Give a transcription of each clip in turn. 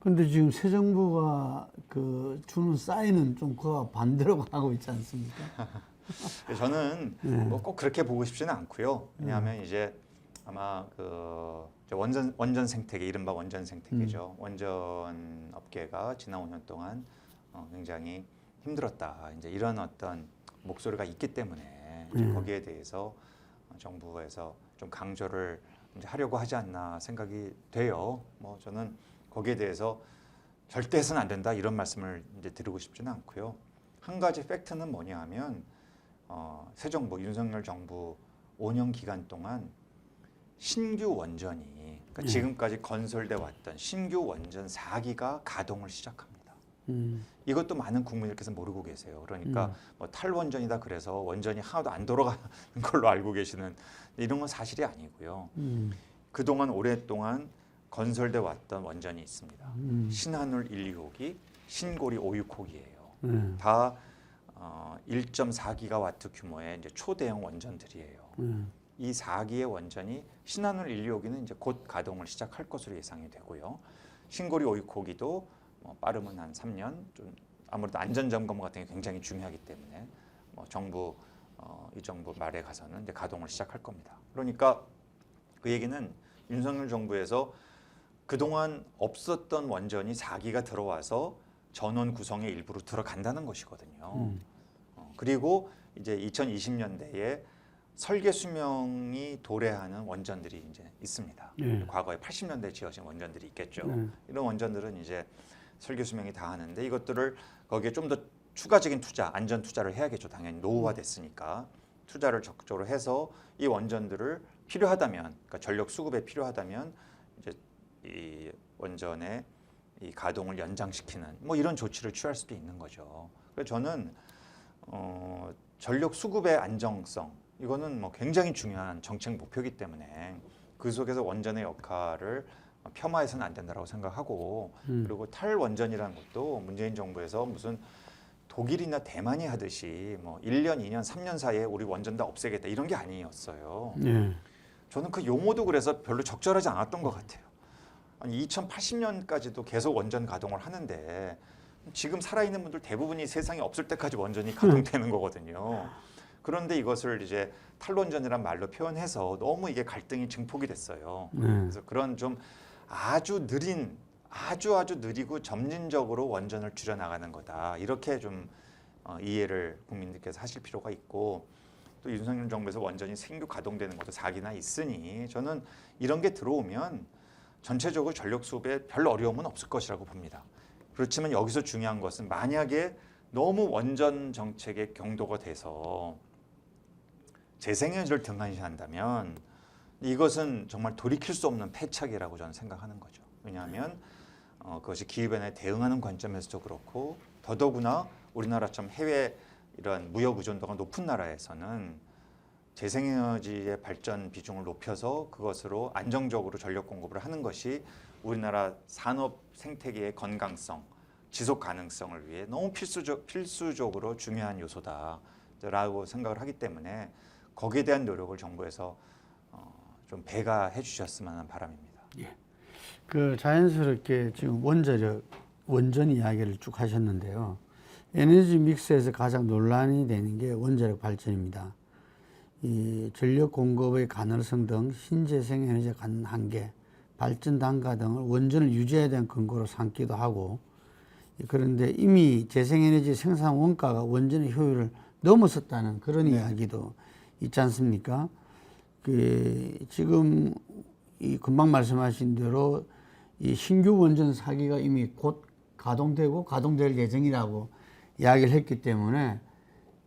근데 지금 새 정부가 그 주는 사인은 좀 그와 반대로 가고 있지 않습니까? 저는 네. 뭐꼭 그렇게 보고 싶지는 않고요. 왜냐하면 이제 아마 그 원전 원전 생태계 이른바 원전 생태계죠. 음. 원전 업계가 지난 5년 동안 어, 굉장히 힘들었다. 이제 이런 어떤 목소리가 있기 때문에 음. 거기에 대해서 어, 정부에서 좀 강조를 하려고 하지 않나 생각이 돼요. 뭐 저는 거기에 대해서 절대 해서는 안 된다 이런 말씀을 이제 드리고 싶지는 않고요. 한 가지 팩트는 뭐냐 하면 어, 새 정부 윤석열 정부 5년 기간 동안 신규 원전이 그러니까 네. 지금까지 건설돼 왔던 신규 원전 4기가 가동을 시작합니다. 음, 이것도 많은 국민들께서 모르고 계세요. 그러니까 뭐 탈원전이다 그래서 원전이 하나도 안 돌아가는 걸로 알고 계시는 이런 건 사실이 아니고요. 음, 그동안 오랫동안 건설돼 왔던 원전이 있습니다. 음, 신한울 1, 2호기, 신고리 5, 6호기예요. 네, 다 어, 1.4기가와트 규모의 이제 초대형 원전들이에요. 네, 이 4기의 원전이 신한울 1, 2호기는 이제 곧 가동을 시작할 것으로 예상이 되고요. 신고리 5, 6호기도 뭐 빠르면 한 3년 좀 아무래도 안전 점검 같은 게 굉장히 중요하기 때문에 뭐 정부 어, 이 정부 말에 가서는 이제 가동을 시작할 겁니다. 그러니까 그 얘기는 윤석열 정부에서 그동안 없었던 원전이 4기가 들어와서 전원 구성의 일부로 들어간다는 것이거든요. 음, 어, 그리고 이제 2020년대에 설계 수명이 도래하는 원전들이 이제 있습니다. 네. 과거에 80년대 지어진 원전들이 있겠죠. 네. 이런 원전들은 이제 설계 수명이 다 하는데 이것들을 거기에 좀 더 추가적인 투자, 안전 투자를 해야겠죠. 당연히 노후화됐으니까 투자를 적극적으로 해서 이 원전들을 필요하다면, 그러니까 전력 수급에 필요하다면 이제 이 원전의 이 가동을 연장시키는 뭐 이런 조치를 취할 수도 있는 거죠. 그래서 저는 어, 전력 수급의 안정성 이거는 뭐 굉장히 중요한 정책 목표이기 때문에 그 속에서 원전의 역할을 폄하해서는 안 된다고 생각하고 음. 그리고 탈원전이라는 것도 문재인 정부에서 무슨 독일이나 대만이 하듯이 뭐 1년, 2년, 3년 사이에 우리 원전 다 없애겠다 이런 게 아니었어요. 네, 저는 그 용어도 그래서 별로 적절하지 않았던 것 같아요. 아니 2080년까지도 계속 원전 가동을 하는데 지금 살아있는 분들 대부분이 세상에 없을 때까지 원전이 가동되는 거거든요. 그런데 이것을 이제 탈원전이란 말로 표현해서 너무 이게 갈등이 증폭이 됐어요. 네. 그래서 그런 좀 아주 느린 아주 아주 느리고 점진적으로 원전을 줄여 나가는 거다 이렇게 좀 어, 이해를 국민들께서 하실 필요가 있고 또 윤석열 정부에서 원전이 생규 가동되는 것도 사기나 있으니 저는 이런 게 들어오면 전체적으로 전력 수급에 별 어려움은 없을 것이라고 봅니다. 그렇지만 여기서 중요한 것은 만약에 너무 원전 정책의 경도가 돼서 재생에너지를 등한시한다면 이것은 정말 돌이킬 수 없는 패착이라고 저는 생각하는 거죠. 왜냐하면 어, 그것이 기후변화에 대응하는 관점에서도 그렇고 더더구나 우리나라처럼 해외 이런 무역 의존도가 높은 나라에서는 재생에너지의 발전 비중을 높여서 그것으로 안정적으로 전력 공급을 하는 것이 우리나라 산업 생태계의 건강성, 지속 가능성을 위해 너무 필수적 필수적으로 중요한 요소다라고 생각을 하기 때문에 거기에 대한 노력을 정부에서 어, 좀 배가해 주셨으면 하는 바람입니다. 그 자연스럽게 지금 원자력 원전 이야기를 쭉 하셨는데요. 에너지 믹스에서 가장 논란이 되는 게 원자력 발전입니다. 이 전력 공급의 가능성 등 신재생 에너지 갖는 한계, 발전 단가 등을 원전을 유지해야 되는 근거로 삼기도 하고 그런데 이미 재생에너지 생산 원가가 원전의 효율을 넘어섰다는 그런 이야기도 있지 않습니까? 그 지금 이 금방 말씀하신 대로 이 신규 원전 사기가 이미 곧 가동되고 가동될 예정이라고 이야기를 했기 때문에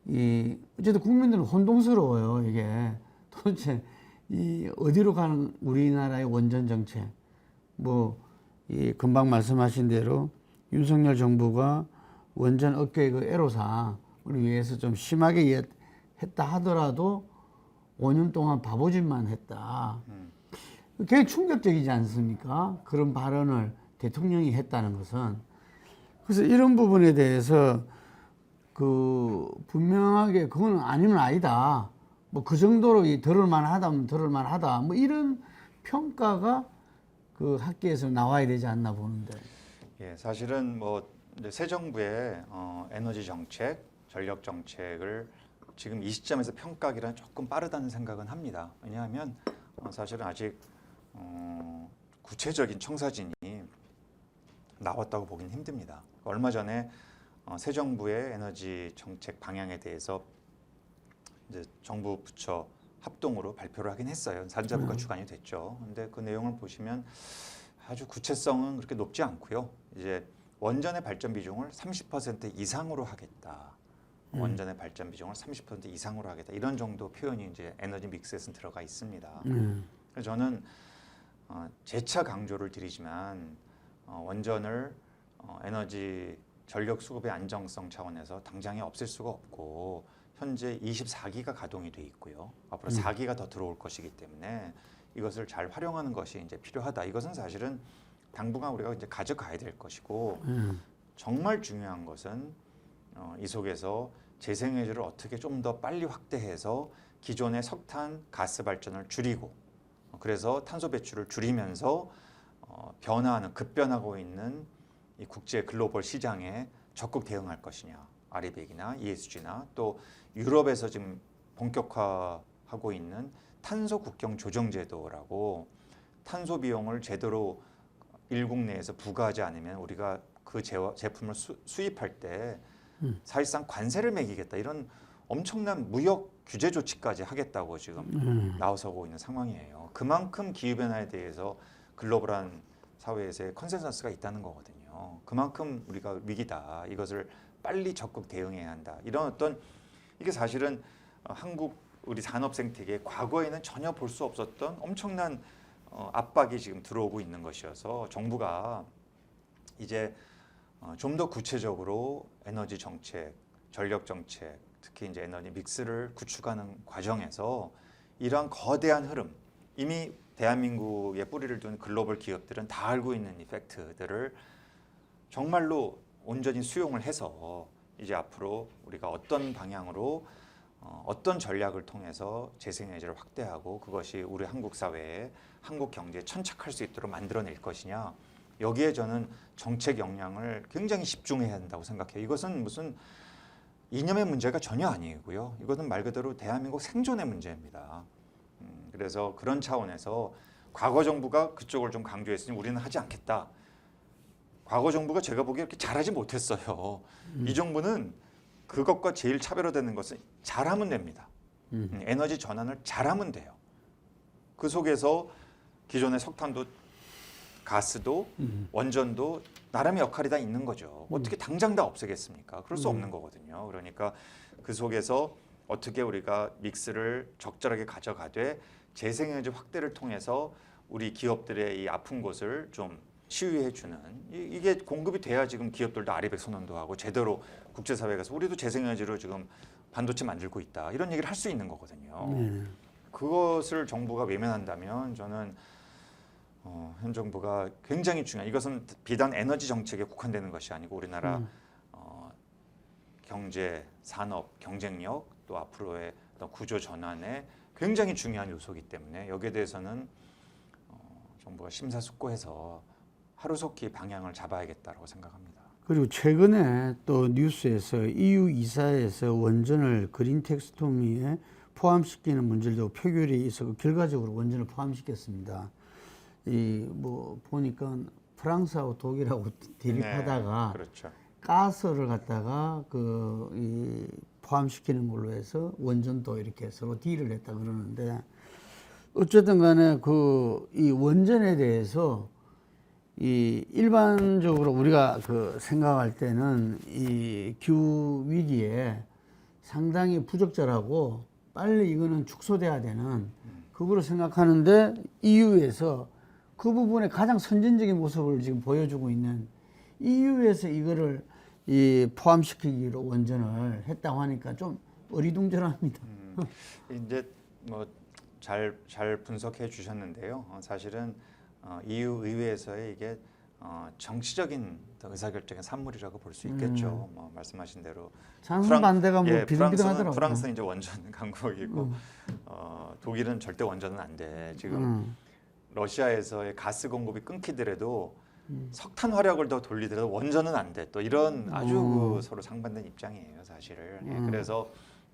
이 어쨌든 국민들은 혼동스러워요 이게 도대체 이 어디로 가는 우리나라의 원전 정책 뭐이 금방 말씀하신 대로 윤석열 정부가 원전 업계의 그 애로사항을 위해서 좀 심하게 예- 했다 하더라도 5년 동안 바보짓만 했다. 굉장히 충격적이지 않습니까? 그런 발언을 대통령이 했다는 것은. 그래서 이런 부분에 대해서 그 분명하게 그건 아니면 아니다. 뭐 그 정도로 이 들을만 하다면 들을만 하다. 뭐 이런 평가가 그 학계에서 나와야 되지 않나 보는데. 예, 사실은 뭐 새 정부의 어, 에너지 정책, 전력 정책을 지금 이 시점에서 평가하기는 조금 빠르다는 생각은 합니다. 왜냐하면 어, 사실은 아직 어, 구체적인 청사진이 나왔다고 보기는 힘듭니다. 얼마 전에 어, 새 정부의 에너지 정책 방향에 대해서 이제 정부 부처 합동으로 발표를 하긴 했어요. 산자부가 음. 주관이 됐죠. 근데 그 내용을 보시면 아주 구체성은 그렇게 높지 않고요. 이제 원전의 발전 비중을 30% 이상으로 하겠다. 음. 원전의 발전 비중을 30% 이상으로 하겠다. 이런 정도 표현이 이제 에너지 믹스에서 들어가 있습니다. 음. 그래서 저는 어, 재차 강조를 드리지만 어, 원전을 어, 에너지 전력 수급의 안정성 차원에서 당장에 없앨 수가 없고 현재 24기가 가동이 돼 있고요. 앞으로 음. 4기가 더 들어올 것이기 때문에 이것을 잘 활용하는 것이 이제 필요하다. 이것은 사실은 당분간 우리가 이제 가져가야 될 것이고 음. 정말 중요한 것은 어, 이 속에서 재생에너지를 어떻게 좀 더 빨리 확대해서 기존의 석탄 가스 발전을 줄이고 어, 그래서 탄소 배출을 줄이면서 어, 변화하는 급변하고 있는 이 국제 글로벌 시장에 적극 대응할 것이냐 아리백이나 ESG나 또 유럽에서 지금 본격화하고 있는 탄소 국경 조정 제도라고 탄소 비용을 제대로 일국 내에서 부과하지 않으면 우리가 그 제, 제품을 수, 수입할 때 음. 사실상 관세를 매기겠다 이런 엄청난 무역 규제 조치까지 하겠다고 지금 음. 나서고 있는 상황이에요. 그만큼 기후 변화에 대해서 글로벌한 사회에서의 컨센서스가 있다는 거거든요. 그만큼 우리가 위기다. 이것을 빨리 적극 대응해야 한다. 이런 어떤 이게 사실은 어, 한국 우리 산업 생태계 과거에는 전혀 볼 수 없었던 엄청난 어, 압박이 지금 들어오고 있는 것이어서 정부가 이제 어, 좀 더 구체적으로 에너지 정책, 전력 정책, 특히 이제 에너지 믹스를 구축하는 과정에서 이러한 거대한 흐름 이미 대한민국에 뿌리를 둔 글로벌 기업들은 다 알고 있는 이 팩트들을 정말로 온전히 수용을 해서 이제 앞으로 우리가 어떤 방향으로 어, 어떤 전략을 통해서 재생에너지를 확대하고 그것이 우리 한국 사회에 한국 경제에 천착할 수 있도록 만들어낼 것이냐 여기에 저는 정책 역량을 굉장히 집중해야 한다고 생각해요. 이것은 무슨 이념의 문제가 전혀 아니고요. 이것은 말 그대로 대한민국 생존의 문제입니다. 음, 그래서 그런 차원에서 과거 정부가 그쪽을 좀 강조했으니 우리는 하지 않겠다. 과거 정부가 제가 보기에 이렇게 잘하지 못했어요. 이 정부는 그것과 제일 차별화되는 것은 잘하면 됩니다. 음. 음, 에너지 전환을 잘하면 돼요. 그 속에서 기존의 석탄도 가스도 음. 원전도 나름의 역할이 다 있는 거죠. 어떻게 당장 다 없애겠습니까? 그럴 수 음. 없는 거거든요. 그러니까 그 속에서 어떻게 우리가 믹스를 적절하게 가져가되 재생에너지 확대를 통해서 우리 기업들의 이 아픈 곳을 좀 치유해 주는 이- 이게 공급이 돼야 지금 기업들도 아리백 선언도 하고 제대로 국제사회에 가서 우리도 재생에너지로 지금 반도체 만들고 있다 이런 얘기를 할 수 있는 거거든요. 네. 그것을 정부가 외면한다면 저는 어, 현 정부가 굉장히 중요한 이것은 비단 에너지 정책에 국한되는 것이 아니고 우리나라 음. 어, 경제, 산업, 경쟁력 또 앞으로의 어떤 구조 전환에 굉장히 중요한 요소이기 때문에 여기에 대해서는 어, 정부가 심사숙고해서 하루속히 방향을 잡아야겠다라고 생각합니다. 그리고 최근에 또 뉴스에서 EU 이사에서 원전을 그린 텍스토미에 포함시키는 문제도 표결이 있었고 결과적으로 원전을 포함시켰습니다. 이 뭐 보니까 프랑스하고 독일하고 대립하다가 네, 그렇죠. 가스를 갖다가 그이 포함시키는 걸로 해서 원전도 이렇게 서로 딜을 했다 그러는데 어쨌든 간에 그 이 원전에 대해서 이 일반적으로 우리가 그 생각할 때는 이 기후 위기에 상당히 부적절하고 빨리 이거는 축소돼야 되는 그거로 생각하는데 EU에서 그 부분에 가장 선진적인 모습을 지금 보여주고 있는 EU에서 이거를 이 포함시키기로 원전을 했다고 하니까 좀 어리둥절합니다. 음, 이제 뭐 잘 잘 분석해 주셨는데요. 어, 사실은 어, EU 의회에서의 이게 어, 정치적인 의사결정의 산물이라고 볼 수 있겠죠. 뭐 말씀하신 대로 찬성 반대가 뭐 예, 비등비등하더라고요. 프랑스는 이제 원전 강국이고 음. 어, 독일은 절대 원전은 안 돼. 지금 음. 러시아에서의 가스 공급이 끊기더라도 석탄 화력을 더 돌리더라도 원전은 안 돼. 또 이런 아주 음. 그 서로 상반된 입장이에요, 사실. 예, 음. 그래서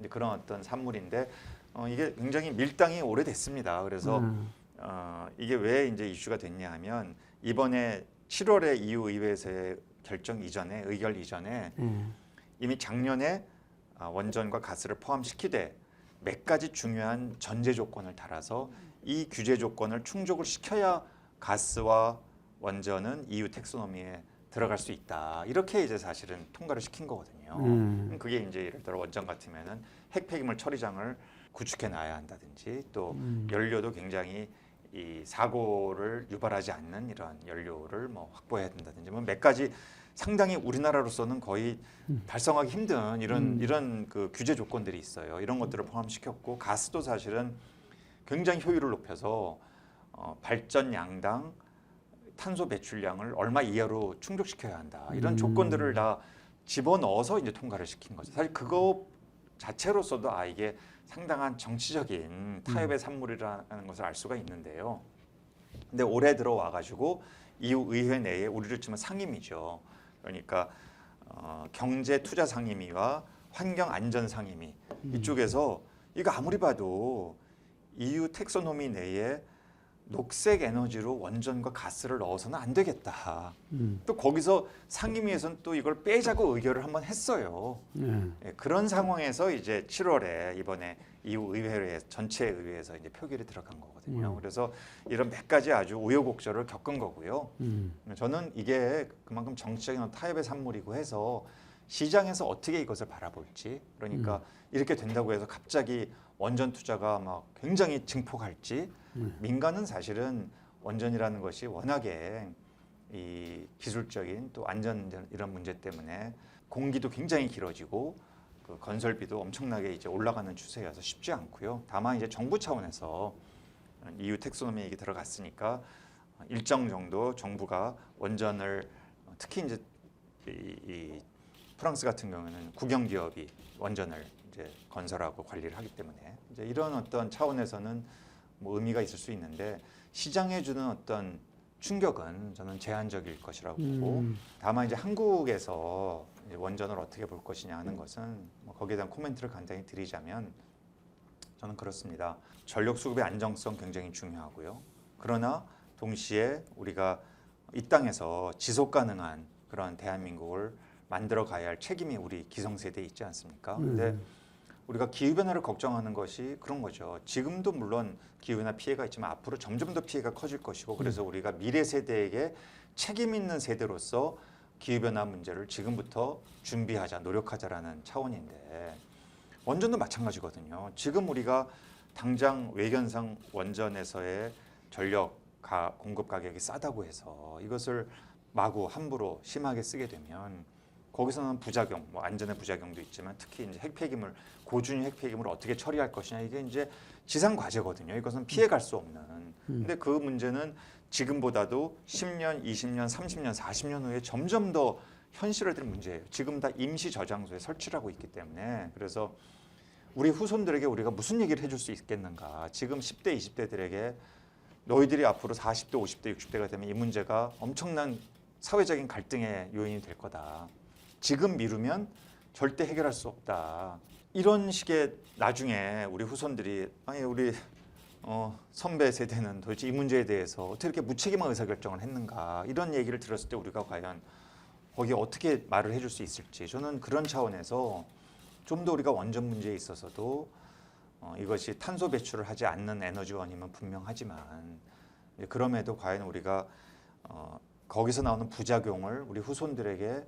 그런 어떤 산물인데 어, 이게 굉장히 밀당이 오래됐습니다. 그래서 음. 어, 이게 왜 이제 이슈가 됐냐 하면 이번에 7월에 EU 의회에서의 결정 이전에 의결 이전에 예. 이미 작년에 아, 원전과 가스를 포함시키되 몇 가지 중요한 전제 조건을 달아서 이 규제 조건을 충족을 시켜야 가스와 원전은 EU 텍소노미에 들어갈 수 있다. 이렇게 이제 사실은 통과를 시킨 거거든요. 음. 그게 이제 예를 들어 원전 같으면은 핵 폐기물 처리장을 구축해 놔야 한다든지 또 음. 연료도 굉장히 이 사고를 유발하지 않는 이런 연료를 뭐 확보해야 된다든지 뭐몇 가지 상당히 우리나라로서는 거의 달성하기 힘든 이런 음. 이런 그 규제 조건들이 있어요. 이런 것들을 포함시켰고 가스도 사실은 굉장히 효율을 높여서 어, 발전 양당 탄소 배출량을 얼마 이하로 충족시켜야 한다. 이런 음. 조건들을 다 집어넣어서 이제 통과를 시킨 거죠. 사실 그거 자체로서도 아 이게 상당한 정치적인 타협의 산물이라는 것을 알 수가 있는데요. 근데 올해 들어와 가지고 EU 의회 내에 우리를 치면 상임위죠. 그러니까 어, 경제 투자 상임위와 환경 안전 상임위 이쪽에서 이거 아무리 봐도 EU 텍소노미 내에 녹색 에너지로 원전과 가스를 넣어서는 안 되겠다. 음. 또 거기서 상임위에서는 또 이걸 빼자고 의결을 한번 했어요. 예. 예, 그런 상황에서 이제 7월에 이번에 EU 의회에 전체 의회에서 이제 표결이 들어간 거거든요. 음. 그래서 이런 몇 가지 아주 우여곡절을 겪은 거고요. 음. 저는 이게 그만큼 정치적인 타협의 산물이고 해서 시장에서 어떻게 이것을 바라볼지 그러니까 이렇게 된다고 해서 갑자기 원전 투자가 막 굉장히 증폭할지 음. 민간은 사실은 원전이라는 것이 워낙에 이 기술적인 또 안전 이런 문제 때문에 공기도 굉장히 길어지고 그 건설비도 엄청나게 이제 올라가는 추세여서 쉽지 않고요. 다만 이제 정부 차원에서 EU 텍소노미 얘기 들어갔으니까 일정 정도 정부가 원전을 특히 이제 이, 이 프랑스 같은 경우는 국영 기업이 원전을 이제 건설하고 관리를 하기 때문에 이제 이런 어떤 차원에서는 뭐 의미가 있을 수 있는데 시장에 주는 어떤 충격은 저는 제한적일 것이라고 보고 음. 다만 이제 한국에서 이제 원전을 어떻게 볼 것이냐 하는 것은 뭐 거기에 대한 코멘트를 간단히 드리자면 저는 그렇습니다. 전력 수급의 안정성 굉장히 중요하고요. 그러나 동시에 우리가 이 땅에서 지속 가능한 그런 대한민국을 만들어 가야 할 책임이 우리 기성세대에 있지 않습니까? 근데 음. 우리가 기후 변화를 걱정하는 것이 그런 거죠. 지금도 물론 기후 변화 피해가 있지만 앞으로 점점 더 피해가 커질 것이고 그래서 우리가 미래 세대에게 책임 있는 세대로서 기후 변화 문제를 지금부터 준비하자, 노력하자라는 차원인데 원전도 마찬가지거든요. 지금 우리가 당장 외견상 원전에서의 전력 가, 공급 가격이 싸다고 해서 이것을 마구 함부로 심하게 쓰게 되면 거기서는 부작용, 뭐 안전의 부작용도 있지만 특히 이제 핵폐기물 고준위 핵폐기물을 어떻게 처리할 것이냐 이게 이제 지상 과제거든요. 이것은 피해 갈 수 없는. 근데 그 문제는 지금보다도 10년, 20년, 30년, 40년 후에 점점 더 현실화될 문제예요. 지금 다 임시 저장소에 설치를 하고 있기 때문에 그래서 우리 후손들에게 우리가 무슨 얘기를 해줄 수 있겠는가? 지금 10대, 20대들에게 너희들이 앞으로 40대, 50대, 60대가 되면 이 문제가 엄청난 사회적인 갈등의 요인이 될 거다. 지금 미루면 절대 해결할 수 없다. 이런 식의 나중에 우리 후손들이 아니 우리 어, 선배 세대는 도대체 이 문제에 대해서 어떻게 이렇게 무책임한 의사결정을 했는가 이런 얘기를 들었을 때 우리가 과연 거기에 어떻게 말을 해줄 수 있을지 저는 그런 차원에서 좀 더 우리가 원전 문제에 있어서도 어, 이것이 탄소 배출을 하지 않는 에너지원이면 분명하지만 그럼에도 과연 우리가 어, 거기서 나오는 부작용을 우리 후손들에게 어,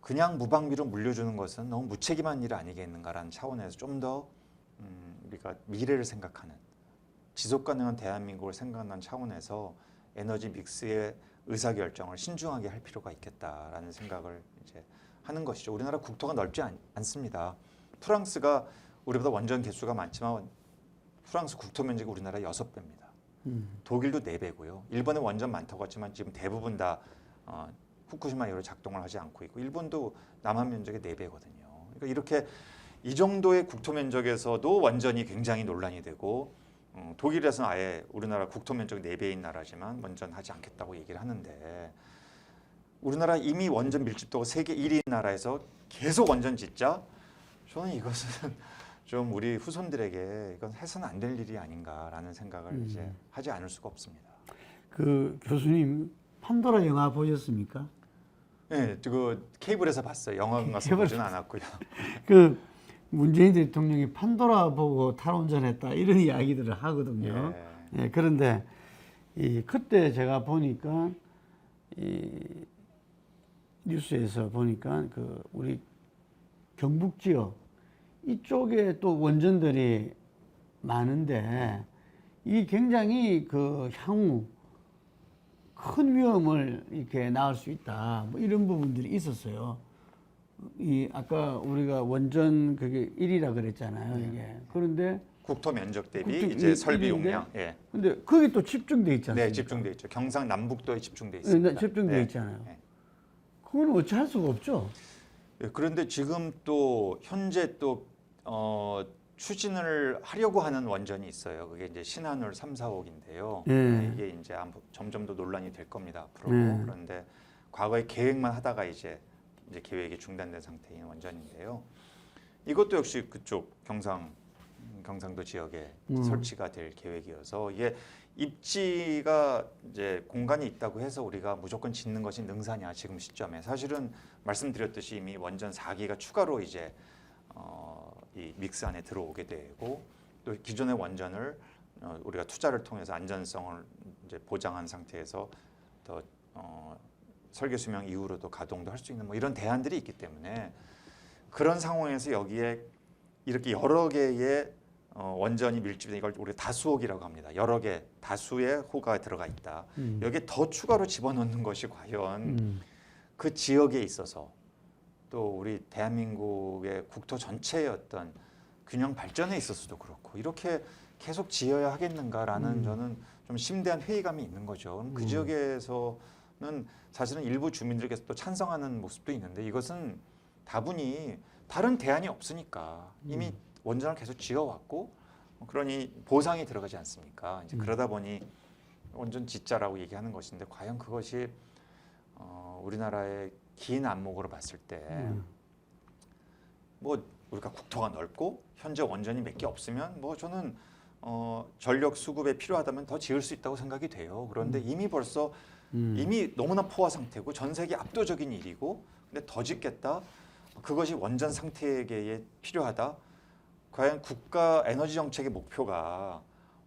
그냥 무방비로 물려주는 것은 너무 무책임한 일 아니겠는가라는 차원에서 좀더 음, 우리가 미래를 생각하는 지속 가능한 대한민국을 생각하는 차원에서 에너지 믹스의 의사 결정을 신중하게 할 필요가 있겠다라는 생각을 이제 하는 것이죠. 우리나라 국토가 넓지 않, 않습니다. 프랑스가 우리보다 원전 개수가 많지만 프랑스 국토 면적이 우리나라 여섯 배입니다. 음. 독일도 네 배고요. 일본에 원전 많다고 하지만 지금 대부분 다 어, 후쿠시마 이후로 작동을 하지 않고 있고 일본도 남한 면적의 네 배거든요. 그러니까 이렇게 이 정도의 국토 면적에서도 원전이 굉장히 논란이 되고 어, 독일에서는 아예 우리나라 국토 면적 4배인 나라지만 원전하지 않겠다고 얘기를 하는데 우리나라 이미 원전 밀집도가 세계 1위인 나라에서 계속 원전 짓자 저는 이것은 좀 우리 후손들에게 이건 해서는 안 될 일이 아닌가라는 생각을 음. 이제 하지 않을 수가 없습니다. 그 교수님 판도라 영화 보셨습니까? 네, 그 케이블에서 봤어요. 영화관 가서 케이블- 보지는 않았고요. 그 문재인 대통령이 판도라 보고 탈원전했다 이런 이야기들을 하거든요. 예. 예, 그런데 이 그때 제가 보니까 이 뉴스에서 보니까 그 우리 경북 지역 이쪽에 또 원전들이 많은데 이 굉장히 그 향후 큰 위험을 이렇게 낳을 수 있다. 뭐 이런 부분들이 있었어요. 이 아까 우리가 원전 그게 1이라 그랬잖아요, 이게. 그런데 국토 면적 대비 국토 이제 일- 설비 일인데? 용량. 예. 근데 거기 또 집중돼 않습니까? 네, 집중돼 있죠. 경상 남북도에 집중돼 네, 있습니다. 집중돼 네. 있잖아요. 네. 그건 어찌 할 수가 없죠. 예, 그런데 지금 또 현재 또 어, 추진을 하려고 하는 원전이 있어요. 그게 이제 신한울 3, 4호기인데요. 예. 이게 이제 점점 더 논란이 될 겁니다. 앞으로. 예. 그런데 과거에 계획만 하다가 이제 이제 계획이 중단된 상태인 원전인데요. 이것도 역시 그쪽 경상 음, 경상도 지역에 음. 설치가 될 계획이어서 이게 입지가 이제 공간이 있다고 해서 우리가 무조건 짓는 것이 능사냐 지금 시점에 사실은 말씀드렸듯이 이미 원전 4기가 추가로 이제 어, 이 믹스 안에 들어오게 되고 또 기존의 원전을 어, 우리가 투자를 통해서 안전성을 이제 보장한 상태에서 더 어, 설계 수명 이후로도 가동도 할 수 있는 뭐 이런 대안들이 있기 때문에 그런 상황에서 여기에 이렇게 여러 개의 어, 원전이 밀집된 이걸 우리 다수옥이라고 합니다. 여러 개 다수의 호가 들어가 있다. 음. 여기에 더 추가로 집어넣는 것이 과연 음. 그 지역에 있어서 또 우리 대한민국의 국토 전체의 어떤 균형 발전에 있어서도 그렇고 이렇게 계속 지어야 하겠는가라는 음. 저는 좀 심대한 회의감이 있는 거죠. 그럼 그 음. 지역에서는 사실은 일부 주민들께서 또 찬성하는 모습도 있는데 이것은 다분히 다른 대안이 없으니까 이미 음. 원전을 계속 지어왔고 그러니 보상이 들어가지 않습니까? 이제 음. 그러다 보니 원전 짓자라고 얘기하는 것인데 과연 그것이 어, 우리나라의 긴 안목으로 봤을 때 음. 뭐 우리가 국토가 넓고 현재 원전이 몇 개 없으면 뭐 저는 어, 전력 수급에 필요하다면 더 지을 수 있다고 생각이 돼요. 그런데 이미 벌써 음. 이미 너무나 포화 상태고 전 세계 압도적인 일이고 근데 더 짓겠다 그것이 원전 상태계에 필요하다 과연 국가 에너지 정책의 목표가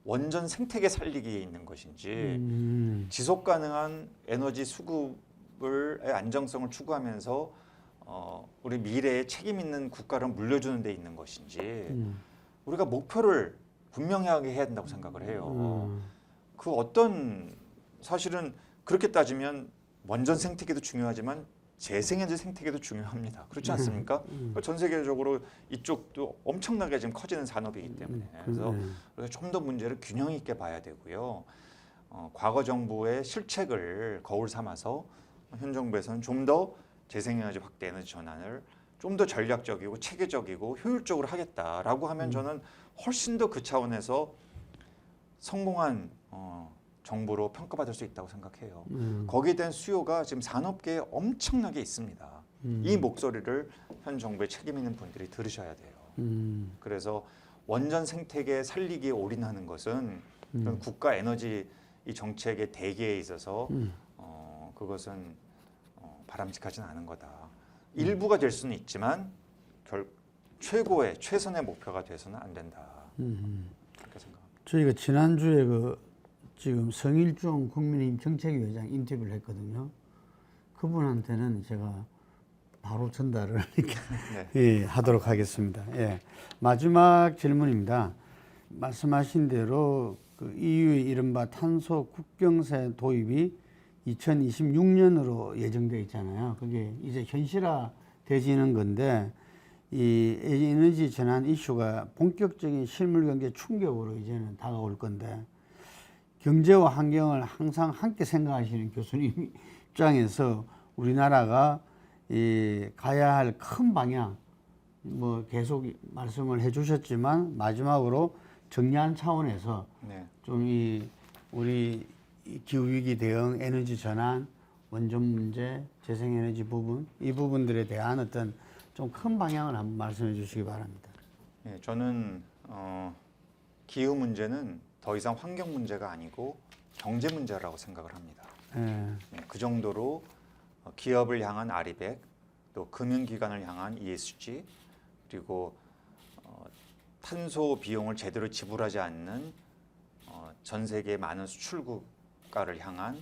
원전 생태계 살리기에 있는 것인지 음. 지속 가능한 에너지 수급 을의 안정성을 추구하면서 어, 우리 미래에 책임 있는 국가를 물려주는 데 있는 것인지 음. 우리가 목표를 분명하게 해야 된다고 생각을 해요. 음. 그 어떤 사실은 그렇게 따지면 원전 생태계도 중요하지만 재생에너지 생태계도 중요합니다. 그렇지 않습니까? 음. 그러니까 전 세계적으로 이쪽도 엄청나게 지금 커지는 산업이기 때문에 그래서 음. 그래서 좀 더 문제를 균형 있게 봐야 되고요. 어, 과거 정부의 실책을 거울 삼아서 현 정부에서는 좀 더 재생에너지 확대 에너지 전환을 좀 더 전략적이고 체계적이고 효율적으로 하겠다라고 하면 음. 저는 훨씬 더 그 차원에서 성공한 어, 정부로 평가받을 수 있다고 생각해요. 음. 거기에 대한 수요가 지금 산업계에 엄청나게 있습니다. 음. 이 목소리를 현 정부의 책임 있는 분들이 들으셔야 돼요. 음. 그래서 원전 생태계 살리기에 올인하는 것은 음. 국가 에너지 이 정책의 대계에 있어서 음. 어, 그것은 어, 바람직하지는 않은 거다. 일부가 될 수는 있지만 결 최고의 최선의 목표가 돼서는 안 된다. 음. 그렇게 생각합니다. 저희가 지난주에 그 지금 성일종 국민의힘 정책위원장 인터뷰를 했거든요. 그분한테는 제가 바로 전달을 네. 예, 하도록 하겠습니다. 예. 마지막 질문입니다. 말씀하신 대로 그 EU의 이른바 탄소 국경세 도입이 2026년으로 예정돼 있잖아요. 그게 이제 현실화 되지는 건데 이 에너지 전환 이슈가 본격적인 실물 경제 충격으로 이제는 다가올 건데 경제와 환경을 항상 함께 생각하시는 교수님 입장에서 우리나라가 이 가야 할 큰 방향 뭐 계속 말씀을 해주셨지만 마지막으로 정리하는 차원에서 네. 좀이 우리 이 기후 위기 대응, 에너지 전환, 원전 문제, 재생에너지 부분 이 부분들에 대한 어떤 좀 큰 방향을 한번 말씀해 주시기 바랍니다. 예, 저는 어, 기후 문제는 더 이상 환경 문제가 아니고 경제 문제라고 생각을 합니다. 예, 예, 그 정도로 어, 기업을 향한 아리백, 또 금융기관을 향한 ESG, 그리고 어, 탄소 비용을 제대로 지불하지 않는 어, 전 세계 많은 수출국 가를 향한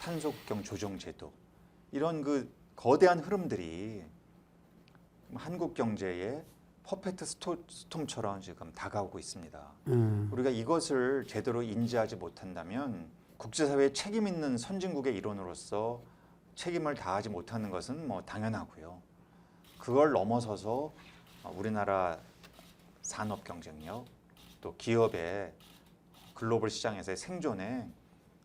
탄소 국경 조정 제도 이런 그 거대한 흐름들이 한국 경제의 퍼펙트 스토- 스톰처럼 지금 다가오고 있습니다. 음, 우리가 이것을 제대로 인지하지 못한다면 국제사회에 책임 있는 선진국의 일원으로서 책임을 다하지 못하는 것은 뭐 당연하고요. 그걸 넘어서서 어, 우리나라 산업 경쟁력 또 기업의 글로벌 시장에서의 생존에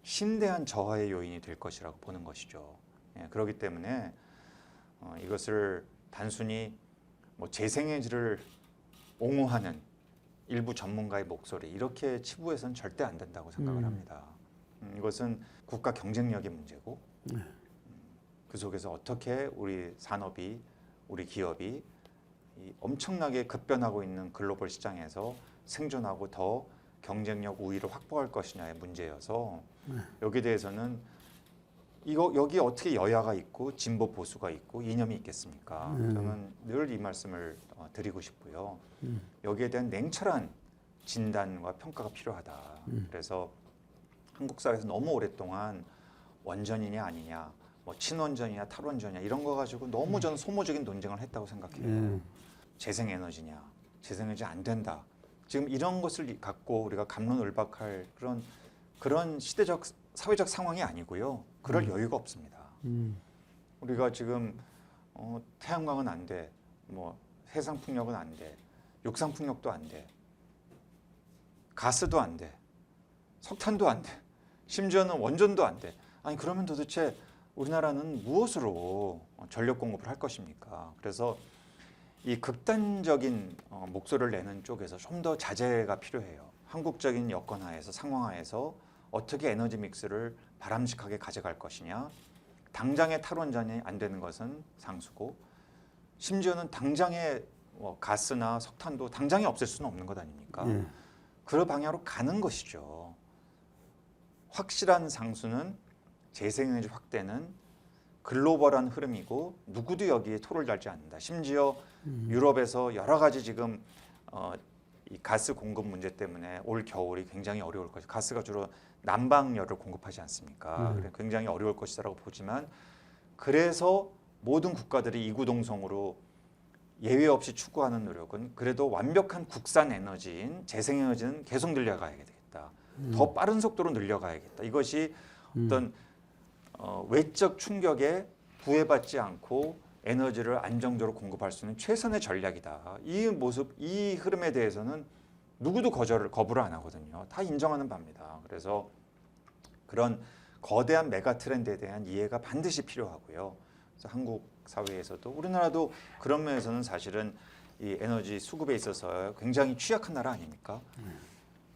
심대한 저하의 요인이 될 것이라고 보는 것이죠. 예, 그렇기 때문에 어, 이것을 단순히 뭐 재생에너지를 옹호하는 일부 전문가의 목소리 이렇게 치부해서는 절대 안 된다고 생각을 음. 합니다. 음, 이것은 국가 경쟁력의 문제고 네. 음, 그 속에서 어떻게 우리 산업이 우리 기업이 이 엄청나게 급변하고 있는 글로벌 시장에서 생존하고 더 경쟁력 우위를 확보할 것이냐의 문제여서 네. 여기에 대해서는 이거 여기 어떻게 여야가 있고 진보 보수가 있고 이념이 있겠습니까? 음. 저는 늘 이 말씀을 어, 드리고 싶고요. 음. 여기에 대한 냉철한 진단과 평가가 필요하다. 음. 그래서 한국 사회에서 너무 오랫동안 원전이냐 아니냐, 뭐 친원전이냐 탈원전이냐 이런 거 가지고 너무 저는 소모적인 논쟁을 했다고 생각해요. 예, 재생에너지냐, 재생에너지 안 된다. 지금 이런 것을 갖고 우리가 감론을박할 그런 그런 시대적 사회적 상황이 아니고요. 그럴 여유가 없습니다. 음, 우리가 지금 어, 태양광은 안 돼, 뭐 해상 풍력은 안 돼, 육상 풍력도 안 돼, 가스도 안 돼, 석탄도 안 돼, 심지어는 원전도 안 돼. 아니 그러면 도대체 우리나라는 무엇으로 전력 공급을 할 것입니까? 그래서 이 극단적인 어, 목소리를 내는 쪽에서 좀 더 자제가 필요해요. 한국적인 여건 하에서 상황 하에서 어떻게 에너지 믹스를 바람직하게 가져갈 것이냐. 당장의 탈원전이 안 되는 것은 상수고 심지어는 당장의 뭐 가스나 석탄도 당장에 없앨 수는 없는 것 아닙니까? 예, 그 방향으로 가는 것이죠. 확실한 상수는 재생에너지 확대는 글로벌한 흐름이고 누구도 여기에 토를 달지 않는다. 심지어 유럽에서 여러 가지 지금 어, 이 가스 공급 문제 때문에 올 겨울이 굉장히 어려울 것이. 가스가 주로 난방열을 공급하지 않습니까? 음. 굉장히 어려울 것이라고 보지만 그래서 모든 국가들이 이구동성으로 예외 없이 추구하는 노력은 그래도 완벽한 국산 에너지인 재생 에너지는 계속 늘려가야 되겠다. 더 빠른 속도로 늘려가야겠다. 이것이 어떤 어, 외적 충격에 구애받지 않고 에너지를 안정적으로 공급할 수 있는 최선의 전략이다. 이 모습, 이 흐름에 대해서는 누구도 거절을 거부를 안 하거든요. 다 인정하는 바입니다. 그래서 그런 거대한 메가 트렌드에 대한 이해가 반드시 필요하고요. 그래서 한국 사회에서도 우리나라도 그런 면에서는 사실은 이 에너지 수급에 있어서 굉장히 취약한 나라 아닙니까?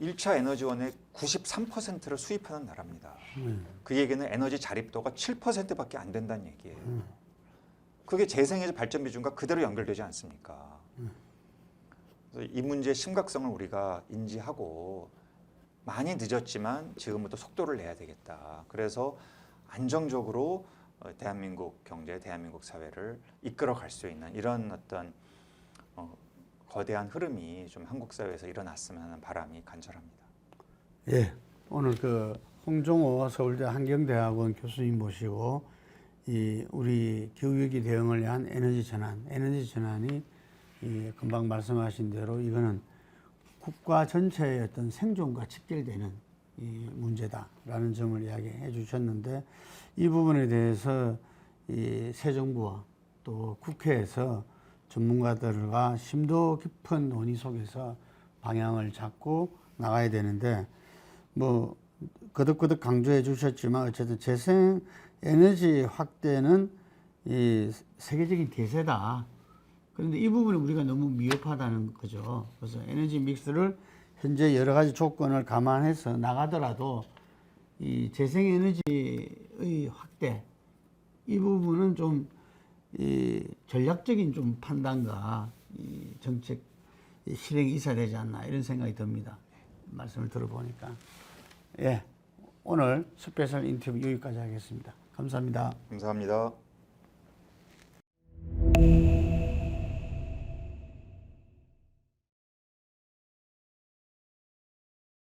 1차 에너지원의 93%를 수입하는 나라입니다. 음, 그 얘기는 에너지 자립도가 7%밖에 안 된다는 얘기예요. 그게 재생에너지 발전 비중과 그대로 연결되지 않습니까? 그래서 이 문제의 심각성을 우리가 인지하고 많이 늦었지만 지금부터 속도를 내야 되겠다. 그래서 안정적으로 어, 대한민국 경제, 대한민국 사회를 이끌어갈 수 있는 이런 어떤 어, 거대한 흐름이 좀 한국 사회에서 일어났으면 하는 바람이 간절합니다. 예, 오늘 그 홍종호 서울대 환경대학원 교수님 모시고 이 우리 기후위기 대응을 위한 에너지 전환, 에너지 전환이 이 금방 말씀하신 대로 이거는 국가 전체의 어떤 생존과 직결되는 이 문제다라는 점을 이야기해 주셨는데 이 부분에 대해서 이 새 정부와 또 국회에서 전문가들과 심도 깊은 논의 속에서 방향을 잡고 나가야 되는데 뭐 거듭거듭 강조해 주셨지만 어쨌든 재생 에너지 확대는 이 세계적인 대세다. 그런데 이 부분이 우리가 너무 미흡하다는 거죠. 그래서 에너지 믹스를 현재 여러 가지 조건을 감안해서 나가더라도 이 재생 에너지의 확대 이 부분은 좀 이 전략적인 좀 판단과 이 정책 실행이 있어야 되지 않나 이런 생각이 듭니다. 말씀을 들어보니까 예 오늘 스페셜 인터뷰 여기까지 하겠습니다. 감사합니다. 감사합니다.